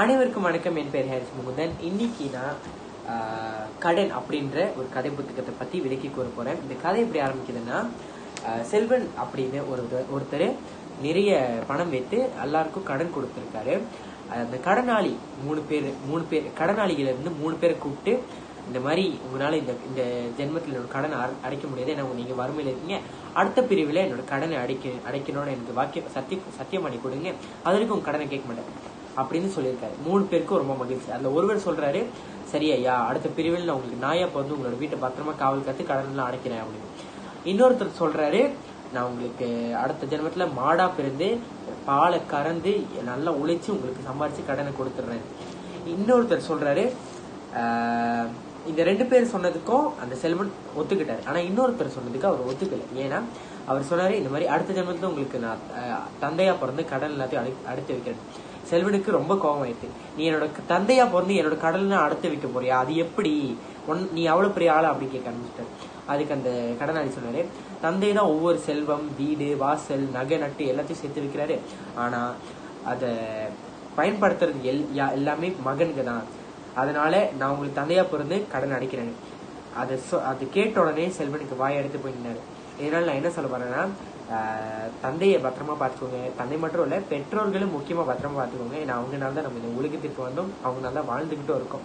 அனைவருக்கும் வணக்கம். என் பேர் ஹாரிஸ் முகுந்தன். இன்னைக்கு நான் கடன் அப்படின்ற ஒரு கதை புத்தகத்தை பற்றி விலக்கி கூற போகிறேன் இந்த கதை எப்படி ஆரம்பிக்குதுன்னா செல்வன் அப்படின்னு ஒரு ஒருத்தர் நிறைய பணம் வைத்து எல்லாருக்கும் கடன் கொடுத்துருக்காரு. அந்த கடனாளி மூணு பேர் மூணு பேர் கடனாளிகளிருந்து மூணு பேரை கூப்பிட்டு இந்த மாதிரி உங்களால் இந்த இந்த ஜென்மத்தில் என்னோட கடனை அடைக்க முடியாது. ஏன்னா நீங்கள் வறுமையில் இருக்கீங்க. அடுத்த பிரிவில் என்னோட கடனை அடைக்க அடைக்கணும்னு எனக்கு வாக்கிய சத்திய சத்தியம் பண்ணி கொடுங்க அதற்கு உங்கள் கடனை கேட்க மாட்டேன். அப்படின்னு சொல்லியிருக்காரு. மூணு பேருக்கும் ரொம்ப மகிழ்ச்சி. அதில் ஒருவர் சொல்றாரு சரி ஐயா அடுத்த பிரிவில் நான் உங்களுக்கு நாயா வந்து உங்களோட வீட்டை பத்திரமா காவல் காத்து கடன்லாம் அடைக்கிறேன் அப்படின்னு. இன்னொருத்தர் சொல்றாரு நான் உங்களுக்கு அடுத்த ஜென்மத்துல மாடா பிறந்து பாலை கறந்து நல்லா உழைச்சி உங்களுக்கு சம்பாரிச்சு கடனை கொடுத்துட்றேன் இன்னொருத்தர் சொல்றாரு இந்த ரெண்டு பேர் சொன்னதுக்கும் அந்த செல்வன் ஒத்துக்கிட்டார். ஆனால் இன்னொருத்தர் சொன்னதுக்கு அவர் ஒத்துக்கலை. ஏன்னா அவர் சொன்னார் இந்த மாதிரி அடுத்த ஜென்மத்தில் உங்களுக்கு நான் தந்தையாக பிறந்து கடன் எல்லாத்தையும் அடை அடுத்து வைக்கிறேன். செல்வனுக்கு ரொம்ப கோபம் ஆயிடுச்சு. நீ என்னோட தந்தையாக தந்தையா பிறந்து என்னோட கடனை அடுத்து வைக்க போறியா? அது எப்படி? ஒன் நீ அவ்வளோ பெரிய ஆளா அப்படி கேட்க ஆரம்பிச்சிட்டாரு. அதுக்கு அந்த கடனாளி சொன்னாரு தந்தை தான் ஒவ்வொரு செல்வம் வீடு வாசல் நகை நட்டு எல்லாத்தையும் சேர்த்து வைக்கிறாரு. ஆனா அதை பயன்படுத்துறது எல் யா- எல்லாமே மகனுக்கு தான் அதனால நான் உங்களுக்கு தந்தையா பிறந்து கடன் அடைக்கிறேன். அதை சொ- அது கேட்ட உடனே செல்வனுக்கு வாய் எடுத்து போயிட்டாரு. இதனால நான் என்ன சொல்ல போறேன்னா தந்தையை பத்திரமா பார்த்துக்கோங்க. தந்தை மட்டும் இல்லை பெற்றோர்களும் முக்கியமா பத்திரமா பார்த்துக்கோங்க. ஏன்னா அவங்கனால தான் நம்ம இந்த உலகத்திற்கு வந்தோம். அவங்க தான் வாழ்ந்துகிட்டும் இருக்கோம்.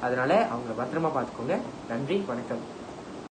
அதனால அவங்கள பத்திரமா பார்த்துக்கோங்க. நன்றி வணக்கம்.